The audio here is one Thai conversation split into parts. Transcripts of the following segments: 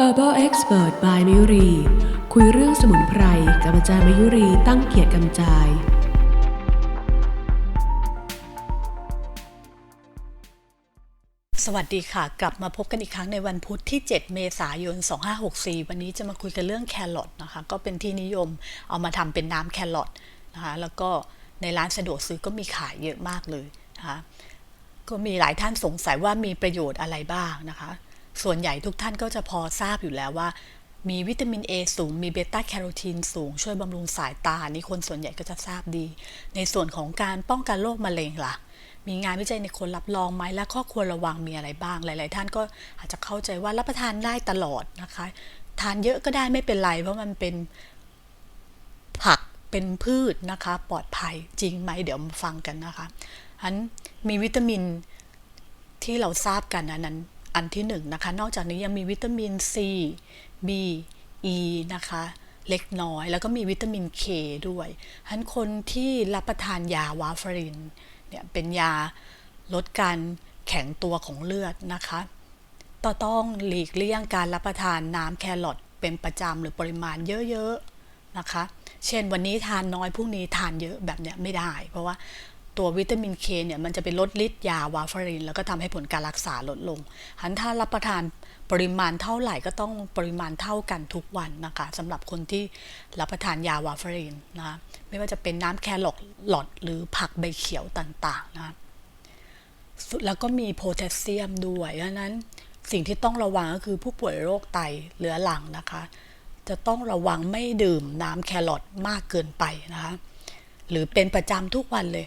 Herbal Expert by มยุรี คุยเรื่องสมุนไพรกับอาจารย์มยุรีตั้งเกียรติกำจาย สวัสดีค่ะ กลับมาพบกันอีกครั้งในวันพุธที่ 7 เมษายน 2564 วันนี้จะมาคุยกันเรื่องแครอทนะคะ ก็เป็นที่นิยมเอามาทำเป็นน้ำแครอทนะคะ แล้วก็ในร้านสะดวกซื้อก็มีขายเยอะมากเลยนะคะก็มีหลายท่านสงสัยว่ามีประโยชน์อะไรบ้างนะคะ ส่วนใหญ่ทุกท่านก็จะพอทราบอยู่แล้วว่า มีวิตามิน A สูง มีเบต้าแคโรทีนสูง ช่วยบำรุงสายตา นี่คนส่วนใหญ่ก็จะทราบดี ในส่วนของการป้องกันโรคมะเร็งล่ะ มีงานวิจัยในคนรับรองไหมและข้อควรระวังมีอะไรบ้าง หลาย ๆ ท่านก็อาจจะเข้าใจว่ารับประทานได้ตลอดนะคะ ทานเยอะก็ได้ไม่เป็นไร เพราะมันเป็นผักเป็นพืชนะคะ ปลอดภัยจริงไหมเดี๋ยวมาฟังกันนะคะอันมีวิตามินที่เราทราบกันนั้น อันที่หนึ่งนะคะ นอกจากนี้ยังมีวิตามิน C B E นะคะ เล็กน้อย แล้วก็มีวิตามิน K ด้วยฉะนั้นคนที่รับประทานยาวาฟารินเนี่ยเป็นยาลดการแข็งตัวของเลือดนะคะต่อต้องหลีกเลี่ยงการรับประทานน้ำแครอทเป็นประจำหรือปริมาณเยอะๆนะคะ เช่นวันนี้ทานน้อยพรุ่งนี้ทานเยอะแบบเนี้ยไม่ได้ เพราะว่า ตัววิตามินเคเนี่ยมันจะไปลดฤทธิ์ยาวาฟาริน แล้วก็ทำให้ผลการรักษาลดลงหันถ้ารับประทานปริมาณเท่าไหร่ก็ต้องปริมาณเท่ากันทุกวันนะคะสำหรับคนที่รับประทานยาวาฟารินนะไม่ว่าจะเป็นน้ำแครอทหลอดหรือผักใบเขียวต่างๆนะแล้วก็มีโพแทสเซียมด้วยดังนั้นสิ่งที่ต้องระวังก็คือผู้ป่วยโรคไตเรื้อรังนะคะ จะต้องระวังไม่ดื่มน้ำแครอทมากเกินไปนะคะหรือเป็นประจำทุกวันเลย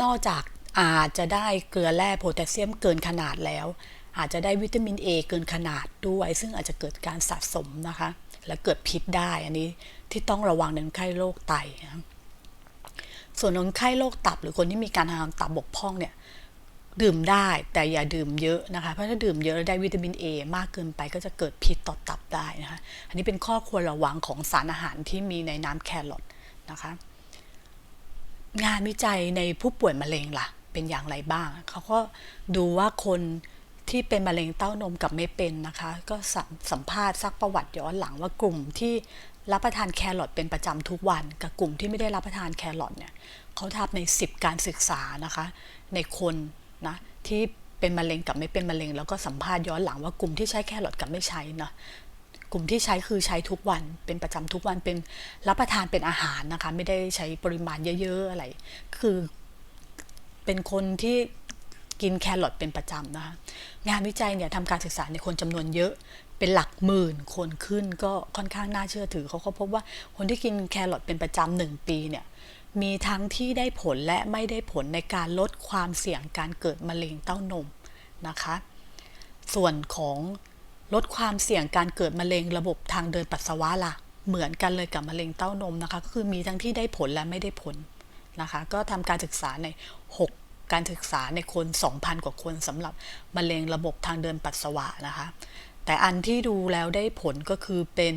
นอกจากอาจจะได้เกลือแร่โพแทสเซียมเกินขนาดแล้ว อาจจะได้วิตามิน A เกินขนาดด้วย ซึ่งอาจจะเกิดการสะสมนะคะ และเกิดพิษได้อันนี้ที่ต้องระวังในคนไข้โรคไตนะส่วนคนไข้โรคตับหรือคนที่มีการทางตับบกพร่องเนี่ยดื่มได้แต่อย่าดื่มเยอะนะคะ เพราะถ้าดื่มเยอะแล้วได้วิตามิน A มากเกินไปก็จะเกิดพิษต่อตับได้นะคะ อันนี้เป็นข้อควรระวังของสารอาหารที่มีในน้ำแครอทนะคะ งานวิจัยในผู้ป่วยมะเร็งล่ะ เป็นอย่างไรบ้าง เขาก็ดูว่าคนที่เป็นมะเร็งเต้านมกับไม่เป็นนะคะ ก็สัมสัมภาษณ์ซักประวัติย้อนหลังว่ากลุ่มที่รับประทานแครอทเป็นประจำทุกวัน กับกลุ่มที่ไม่ได้รับประทานแครอทเนี่ยเขาทำใน 10 การศึกษานะคะ ในคนนะที่เป็นมะเร็งกับไม่เป็นมะเร็ง แล้วก็สัมภาษณ์ย้อนหลังว่ากลุ่มที่ใช้แครอทกับไม่ใช้นะ กลุ่มที่ใช้คือใช้ทุกวันเป็นประจำทุกวันเป็นรับประทานเป็นอาหารนะคะ ไม่ได้ใช้ปริมาณเยอะ ๆ อะไร คือเป็นคนที่กินแครอทเป็นประจำนะคะงานวิจัยเนี่ยทำการศึกษาในคนจำนวนเยอะเป็นหลักหมื่นคนขึ้นก็ค่อนข้างน่าเชื่อถือเขาก็พบว่าคนที่กินแครอทเป็นประจำหนึ่งปีเนี่ยมีทั้งที่ได้ผลและไม่ได้ผลในการลดความเสี่ยงการเกิดมะเร็งเต้านมนะคะ ส่วนของ ลดความเสี่ยงการเกิดมะเร็งระบบทางเดินปัสสาวะล่ะ เหมือนกันเลยกับมะเร็งเต้านมนะคะ ก็คือมีทั้งที่ได้ผลและไม่ได้ผลนะคะ ก็ทำการศึกษาใน 6 การศึกษาในคน 2,000 กว่าคนสำหรับมะเร็งระบบทางเดินปัสสาวะนะคะ แต่อันที่ดูแล้วได้ผลก็คือเป็น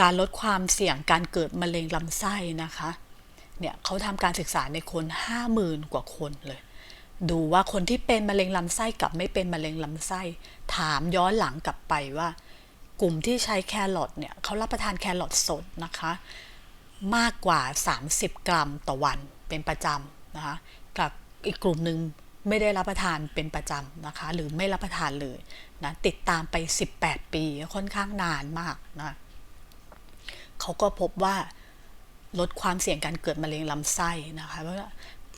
การลดความเสี่ยงการเกิดมะเร็งลำไส้นะคะ เนี่ยเขาทำการศึกษาในคน 50,000 กว่าคนเลย ดูว่าคนที่เป็นมะเร็งลำไส้กับไม่เป็นมะเร็งลำไส้ ถามย้อนหลังกลับไปว่า กลุ่มที่ใช้แครอทเนี่ยเขารับประทานแครอทสดนะคะ มากกว่า 30 กรัมต่อวันเป็นประจำนะคะกับอีกกลุ่มหนึ่งไม่ได้รับประทานเป็นประจำนะคะ หรือไม่รับประทานเลยนะติดตามไป 18 ปีค่อนข้างนานมากนะเขาก็พบว่าลดความเสี่ยงการเกิดมะเร็งลำไส้นะคะเพราะว่า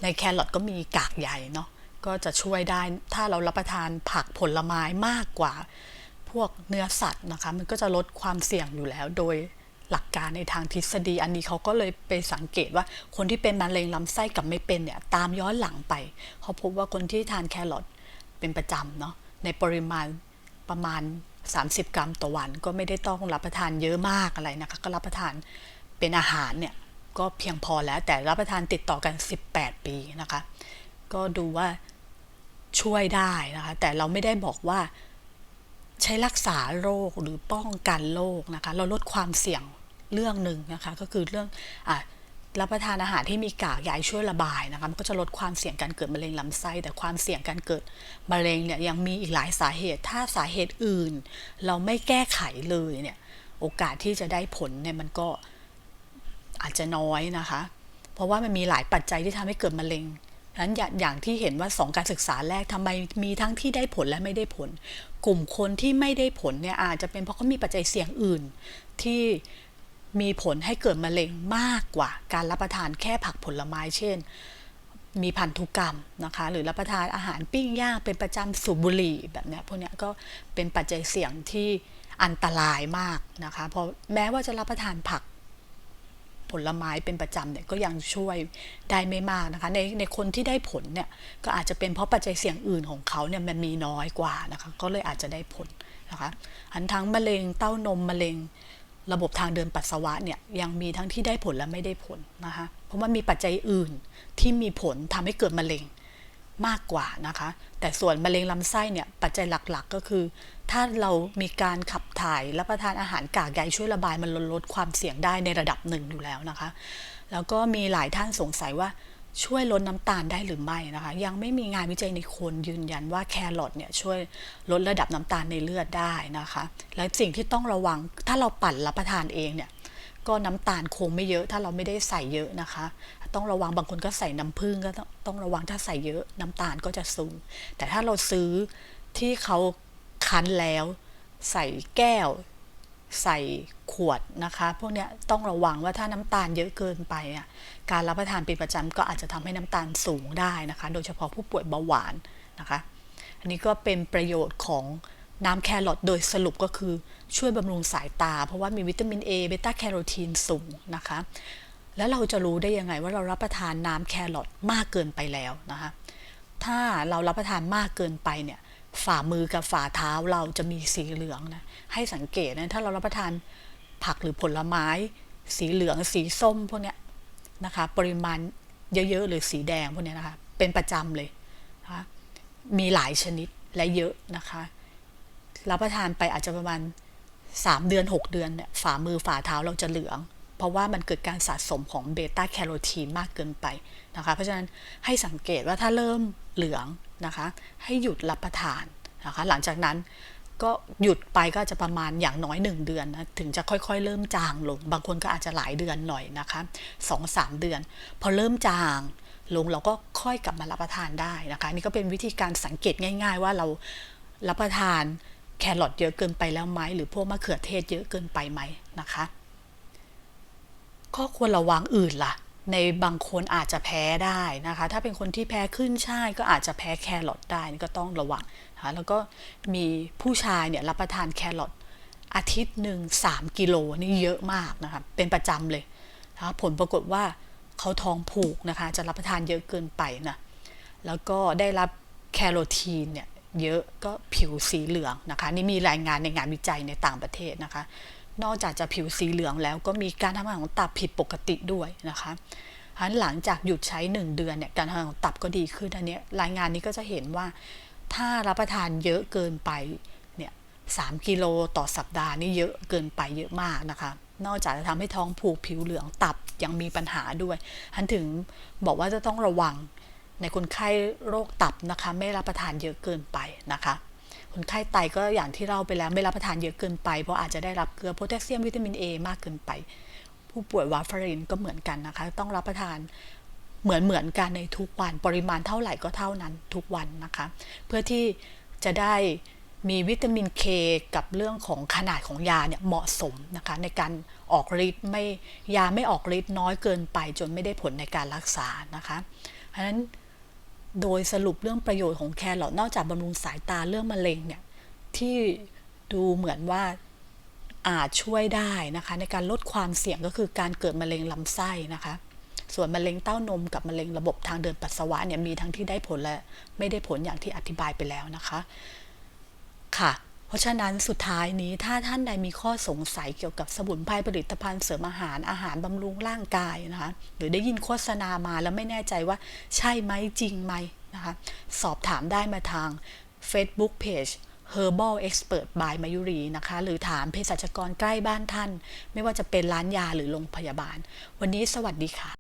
ในแครอทก็มีกากใยเนาะก็จะช่วยได้ถ้าเรารับประทานผักผลไม้มากกว่า พวกเนื้อสัตว์นะคะ มันก็จะลดความเสี่ยงอยู่แล้ว โดยหลักการในทางทฤษฎี อันนี้เขาก็เลยไปสังเกตว่าคนที่เป็นมะเร็งลำไส้กับไม่เป็นเนี่ยตามย้อนหลังไป เขาพบว่าคนที่ทานแครอทเป็นประจำเนาะในปริมาณประมาณ 30 กรัมต่อวัน ก็ไม่ได้ต้องรับประทานเยอะมากอะไรนะคะก็รับประทานเป็นอาหารเนี่ย ก็เพียงพอแล้ว แต่รับประทานติดต่อกัน 18 ปีนะคะ ก็ดูว่าช่วยได้นะคะ แต่เราไม่ได้บอกว่าใช้รักษาโรคหรือป้องกันโรคนะคะ เราลดความเสี่ยงเรื่องหนึ่งนะคะ ก็คือเรื่องอรับประทานอาหารที่มีกากใยช่วยระบายนะคะ มันก็จะลดความเสี่ยงการเกิดมะเร็งลำไส้ แต่ความเสี่ยงการเกิดมะเร็งเนี่ยยังมีอีกหลายสาเหตุ ถ้าสาเหตุอื่น เราไม่แก้ไขเลยเนี่ย โอกาสที่จะได้ผลเนี่ยมันก็ อาจจะน้อยนะคะ เพราะว่ามันมีหลายปัจจัยที่ทำให้เกิดมะเร็งดังนั้นอย่างที่เห็นว่าสองการศึกษาแรกทำไมมีทั้งที่ได้ผลและไม่ได้ผล กลุ่มคนที่ไม่ได้ผลเนี่ยอาจจะเป็นเพราะเขามีปัจจัยเสี่ยงอื่น ที่มีผลให้เกิดมะเร็งมากกว่า การรับประทานแค่ผักผลไม้เช่น มีพันธุกรรมนะคะ หรือรับประทานอาหารปิ้งย่างเป็นประจำสูบบุหรี่แบบนี้พวกนี้ก็เป็นปัจจัยเสี่ยงที่อันตรายมากนะคะเพราะแม้ว่าจะรับประทานผัก ผลไม้เป็นประจำเนี่ยก็ยังช่วยได้ไม่มากนะคะในในคนที่ได้ผลเนี่ยก็อาจจะเป็นเพราะปัจจัยเสี่ยงอื่นของเขาเนี่ยมันมีน้อยกว่านะคะก็เลยอาจจะได้ผลนะคะอันทั้งมะเร็งเต้านมมะเร็งระบบทางเดินปัสสาวะเนี่ยยังมีทั้งที่ได้ผลและไม่ได้ผลนะคะเพราะว่ามีปัจจัยอื่นที่มีผลทำให้เกิดมะเร็ง มากกว่านะคะ แต่ส่วนมะเร็งลำไส้เนี่ยปัจจัยหลักๆก็คือ ถ้าเรามีการขับถ่ายรับประทานอาหารกากใยช่วยระบายมันลดลดความเสี่ยงได้ในระดับหนึ่งอยู่แล้วนะคะ แล้วก็มีหลายท่านสงสัยว่าช่วยลดน้ำตาลได้หรือไม่นะคะ ยังไม่มีงานวิจัยในคนยืนยันว่าแครอทเนี่ยช่วยลดระดับน้ำตาลในเลือดได้นะคะ และสิ่งที่ต้องระวังถ้าเราปั่นรับประทานเองเนี่ยก็น้ำตาลคงไม่เยอะถ้าเราไม่ได้ใส่เยอะนะคะ ต้องระวังบางคนก็ใส่น้ำผึ้งก็ต้องระวังถ้าใส่เยอะน้ำตาลก็จะสูง แต่ถ้าเราซื้อที่เขาคั้นแล้ว ใส่แก้ว ใส่ขวดนะคะ พวกเนี้ยต้องระวังว่าถ้าน้ำตาลเยอะเกินไปอะการรับประทานเป็นประจำก็อาจจะทำให้น้ำตาลสูงได้นะคะ โดยเฉพาะผู้ป่วยเบาหวานนะคะ อันนี้ก็เป็นประโยชน์ของน้ำแครอทโดยสรุปก็คือช่วยบำรุงสายตา เพราะว่ามีวิตามิน A เบต้าแคโรทีนสูงนะคะ แล้วเราจะรู้ได้ยังไงว่าเรารับประทานน้ำแครอทมากเกินไปแล้วนะคะถ้าเรารับประทานมากเกินไปเนี่ยฝ่ามือกับฝ่าเท้าเราจะมีสีเหลืองนะให้สังเกตนะถ้าเรารับประทานผักหรือผลไม้ สีเหลืองสีส้มพวกเนี้ยนะคะปริมาณเยอะๆหรือสีแดงพวกเนี้ยนะคะเป็นประจำเลยนะคะมีหลายชนิดและเยอะนะคะรับประทานไปอาจจะประมาณ 3 เดือน 6 เดือนเนี่ยฝ่ามือฝ่าเท้าเราจะเหลือง เพราะว่ามันเกิดการสะสมของเบต้าแคโรทีนมากเกินไปนะคะ เพราะฉะนั้นให้สังเกตว่าถ้าเริ่มเหลืองนะคะ ให้หยุดรับประทานนะคะ หลังจากนั้นก็หยุดไปก็จะประมาณอย่างน้อย 1 เดือนนะถึงจะค่อยๆ เริ่มจางลง บางคนก็อาจจะหลายเดือนหน่อยนะคะ2-3 เดือน พอเริ่มจางลงเราก็ค่อยกลับมารับประทานได้นะคะ นี่ก็เป็นวิธีการสังเกตง่าย ๆ ว่าเรารับประทานแครอทเยอะเกินไปแล้วไหมหรือพวกมะเขือเทศเยอะเกินไปไหมนะคะ ข้อควรระวังอื่นล่ะ ในบางคนอาจจะแพ้ได้นะคะ ถ้าเป็นคนที่แพ้ขึ้นช่ายก็อาจจะแพ้แครอทได้นี่ก็ต้องระวังนะะแล้วก็มีผู้ชายเนี่ยรับประทานแครอทอาทิตย์หนึ่ง3กิโลนี่เยอะมากนะคะเป็นประจำเลยนะะผลปรากฏว่าเขาท้องผูกนะคะ จะรับประทานเยอะเกินไปนะแล้วก็ได้รับแคโรทีนเนี่ยเยอะก็ผิวสีเหลืองนะคะ นี่มีรายงานในงานวิจัยในต่างประเทศนะคะ นอกจากจะผิวสีเหลืองแล้วก็มีการทำงานของตับผิดปกติด้วยนะคะอันหลังจากหยุดใช้ 1 เดือนเนี่ยการทำงานของตับก็ดีขึ้นอันนี้รายงานนี้ก็จะเห็นว่า ถ้ารับประทานเยอะเกินไปเนี่ยสกิโลต่อสัปดาห์นี่เยอะเกินไปเยอะมากนะคะนอกจากจะทำให้ท้องผูกผิวเหลืองตับยังมีปัญหาด้วยอันถึงบอกว่าจะต้องระวังในคนไข้โรคตับนะคะ ไม่รับประทานเยอะเกินไปนะคะ คนไข้ไตก็อย่างที่เราไปแล้วไม่รับประทานเยอะเกินไป เพราะอาจจะได้รับเกลือโพแทสเซียมวิตามิน A มากเกินไป ผู้ป่วยวาฟารินก็เหมือนกันนะคะ ต้องรับประทานเหมือนเหมือนกันในทุกวันปริมาณเท่าไหร่ก็เท่านั้นทุกวันนะคะ เพื่อที่จะได้มีวิตามินเคกับเรื่องของขนาดของยาเนี่ยเหมาะสมนะคะในการออกฤทธิ์ไม่ยาไม่ออกฤทธิ์น้อยเกินไปจนไม่ได้ผลในการรักษานะคะเพราะฉะนั้น โดยสรุปเรื่องประโยชน์ของแครอทนอกจากบำรุงสายตาเรื่องมะเร็งเนี่ยที่ดูเหมือนว่าอาจช่วยได้นะคะในการลดความเสี่ยงก็คือการเกิดมะเร็งลำไส้นะคะ ส่วนมะเร็งเต้านมกับมะเร็งระบบทางเดินปัสสาวะเนี่ยมีทั้งที่ได้ผลและไม่ได้ผลอย่างที่อธิบายไปแล้วนะคะ ค่ะ เพราะฉะนั้นสุดท้ายนี้ถ้าท่านใดมีข้อสงสัยเกี่ยวกับสมุนไพรผลิตภัณฑ์เสริมอาหารอาหารบำรุงร่างกายนะคะหรือได้ยินโฆษณามาแล้วไม่แน่ใจว่าใช่ไหมจริงไหมนะคะสอบถามได้มาทาง Facebook Page Herbal Expert by มายุรีนะคะ หรือถามเภสัชกรใกล้บ้านท่าน ไม่ว่าจะเป็นร้านยาหรือโรงพยาบาล วันนี้สวัสดีค่ะ